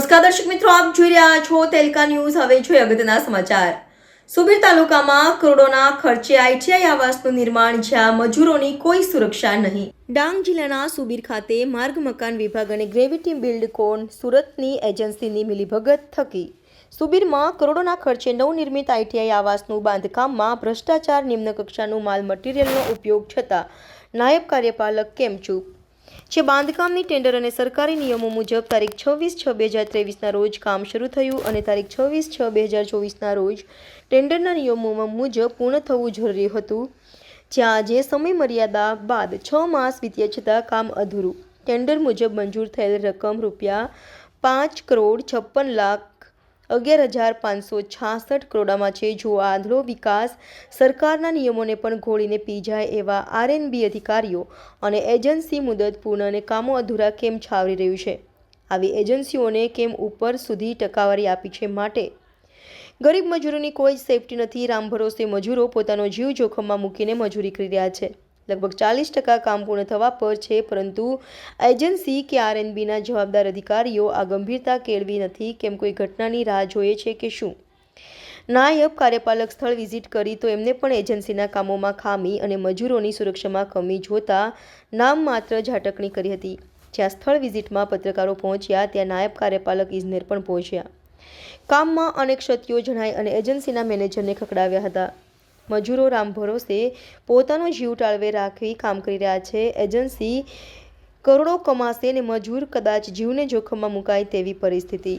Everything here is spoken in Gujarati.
નમસ્કાર દર્શક મિત્રો, આપ જોઈ રહ્યા છો તેલકા ન્યૂઝ. હવે જોઈએ અગત્યના સમાચાર. સુબીર તાલુકામાં કરોડોના ખર્ચે આઈટીઆઈ આવાસનું નિર્માણ, જ્યાં મજૂરોની કોઈ સુરક્ષા નહીં. ડાંગ જિલ્લાના સુબીર ખાતે માર્ગ, મકાન વિભાગ અને ગ્રેવિટી બિલ્ડ કોન સુરતની એજન્સીની મિલીભગત થકી. સુબીરમાં કરોડોના ખર્ચે નવનિર્મિત આઈટીઆઈ આવાસનું બાંધકામમાં ભ્રષ્ટાચાર નિમ્ન કક્ષાનું માલ મટીરિયલનો ઉપયોગ છતાં નાયબ કાર્યપાલક કેમ ચૂપ? જે બાંધકામની ટેન્ડર અને સરકારી નિયમો મુજબ તારીખ છવ્વીસ છ બે હજાર ત્રેવીસના રોજ કામ શરૂ થયું અને તારીખ છવ્વીસ છ બે હજાર ચોવીસના રોજ ટેન્ડરના નિયમોમાં મુજબ પૂર્ણ થવું જરૂરી હતું. જ્યાં આજે સમય મર્યાદા બાદ છ માસ વીત્યા છતાં કામ અધૂરું. ટેન્ડર મુજબ મંજૂર થયેલ રકમ રૂપિયા પાંચ કરોડ છપ્પન લાખ અગિયાર હજાર પાંચસો છાસઠ કરોડામાં છે. જો આ આંધળો વિકાસ સરકારના નિયમોને પણ ઘોળીને પી જાય એવા આરએનબી અધિકારીઓ અને એજન્સી મુદત પૂર્ણ અને કામો અધૂરા કેમ છાવરી રહ્યું છે? આવી એજન્સીઓને કેમ ઉપર સુધી ટકાવારી આપી છે માટે? ગરીબ મજૂરોની કોઈ સેફટી નથી. રામ ભરોસે મજૂરો પોતાનો જીવ જોખમમાં મૂકીને મજૂરી કરી રહ્યા છે. લગભગ ચાલીસ ટકા કામ પૂર્ણ થવા પર છે, પરંતુ એજન્સી કે આરએનબીના જવાબદાર અધિકારીઓ આ ગંભીરતા કેળવી નથી. કેમ કોઈ ઘટનાની રાહ જોઈએ છે કે શું? નાયબ કાર્યપાલક સ્થળ વિઝિટ કરી તો એમને પણ એજન્સીના કામોમાં ખામી અને મજૂરોની સુરક્ષામાં કમી જોતા નામ માત્ર ઝાટકણી કરી હતી. જ્યાં સ્થળ વિઝિટમાં પત્રકારો પહોંચ્યા, ત્યાં નાયબ કાર્યપાલક ઇજનેર પણ પહોંચ્યા. કામમાં અનેક ક્ષતિઓ જણાય અને એજન્સીના મેનેજરને ખકડાવ્યા હતા. મજૂરો રામ ભરોસે પોતાનો જીવ ટાળવે રાખી કામ કરી રહ્યા છે. એજન્સી કરોડો કમાશે અને મજૂર કદાચ જીવને જોખમમાં મુકાય તેવી પરિસ્થિતિ.